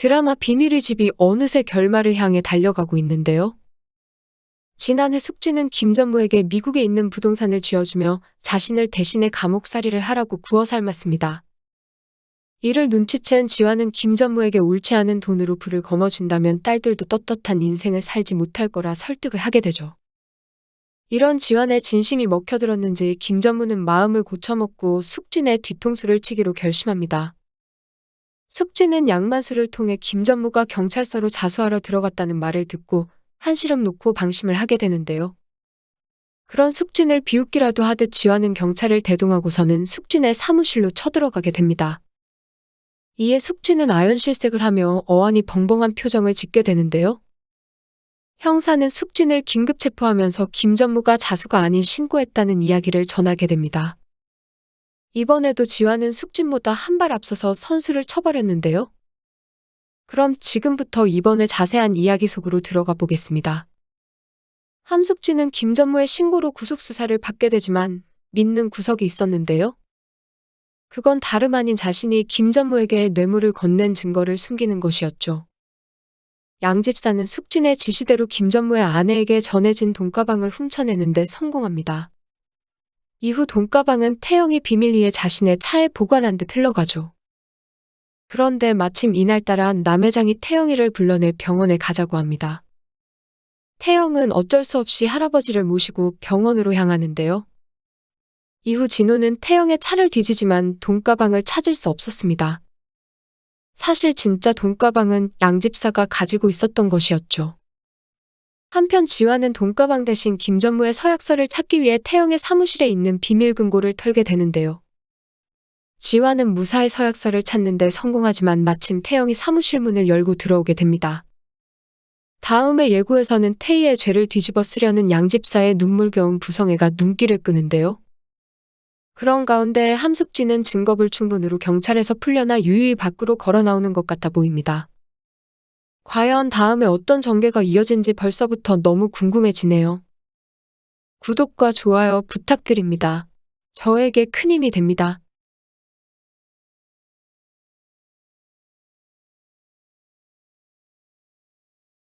드라마 비밀의 집이 어느새 결말을 향해 달려가고 있는데요. 지난해 숙지는 김전무에게 미국에 있는 부동산을 쥐어주며 자신을 대신해 감옥살이를 하라고 구워 삶았습니다. 이를 눈치챈 지화는 김전무에게 옳지 않은 돈으로 불을 거머쥔다면 딸들도 떳떳한 인생을 살지 못할 거라 설득을 하게 되죠. 이런 지환의 진심이 먹혀들었는지 김전무는 마음을 고쳐먹고 숙진의 뒤통수를 치기로 결심합니다. 숙진은 양만수를 통해 김 전무가 경찰서로 자수하러 들어갔다는 말을 듣고 한시름 놓고 방심을 하게 되는데요. 그런 숙진을 비웃기라도 하듯 지환은 경찰을 대동하고서는 숙진의 사무실로 쳐들어가게 됩니다. 이에 숙진은 아연실색을 하며 어안이 벙벙한 표정을 짓게 되는데요. 형사는 숙진을 긴급 체포하면서 김 전무가 자수가 아닌 신고했다는 이야기를 전하게 됩니다. 이번에도 지화는 숙진보다 한 발 앞서서 선수를 처벌했는데요. 그럼 지금부터 이번에 자세한 이야기 속으로 들어가 보겠습니다. 함숙진은 김전무의 신고로 구속수사를 받게 되지만 믿는 구석이 있었는데요. 그건 다름 아닌 자신이 김전무에게 뇌물을 건넨 증거를 숨기는 것이었죠. 양 집사는 숙진의 지시대로 김전무의 아내에게 전해진 돈가방을 훔쳐내는데 성공합니다. 이후 돈가방은 태영이 비밀리에 자신의 차에 보관한 듯 흘러가죠. 그런데 마침 이날따라 남회장이 태영이를 불러내 병원에 가자고 합니다. 태영은 어쩔 수 없이 할아버지를 모시고 병원으로 향하는데요. 이후 진호는 태영의 차를 뒤지지만 돈가방을 찾을 수 없었습니다. 사실 진짜 돈가방은 양집사가 가지고 있었던 것이었죠. 한편 지화는 돈가방 대신 김전무의 서약서를 찾기 위해 태영의 사무실에 있는 비밀 금고를 털게 되는데요. 지화는 무사히 서약서를 찾는데 성공하지만 마침 태영이 사무실 문을 열고 들어오게 됩니다. 다음에 예고에서는 태희의 죄를 뒤집어 쓰려는 양집사의 눈물겨운 부성애가 눈길을 끄는데요. 그런 가운데 함숙지는 증거 불 충분으로 경찰에서 풀려나 유유히 밖으로 걸어 나오는 것 같아 보입니다. 과연 다음에 어떤 전개가 이어진지 벌써부터 너무 궁금해지네요. 구독과 좋아요 부탁드립니다. 저에게 큰 힘이 됩니다.